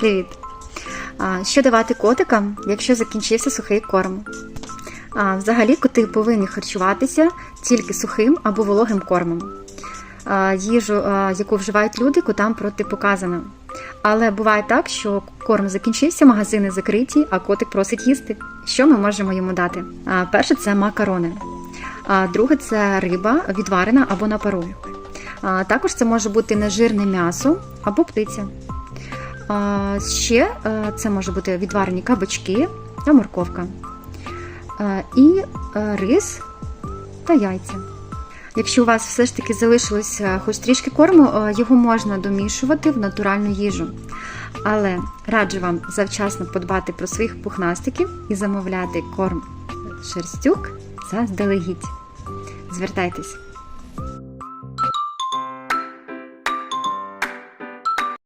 Привіт! Що давати котикам, якщо закінчився сухий корм? Взагалі коти повинні харчуватися тільки сухим або вологим кормом. Їжу, яку вживають люди, котам протипоказано. Але буває так, що корм закінчився, магазини закриті, а котик просить їсти. Що ми можемо йому дати? Перше це макарони. Друге це риба, відварена або на пару. Також це може бути нежирне м'ясо або птиця. Ще е, це може бути відварені кабачки та морковка. Е, І е, рис та яйця. Якщо у вас все ж таки залишилось е, хоч трішки корму, його можна домішувати в натуральну їжу. Але раджу вам завчасно подбати про своїх пухнастиків і замовляти корм шерстюк заздалегідь. Звертайтесь.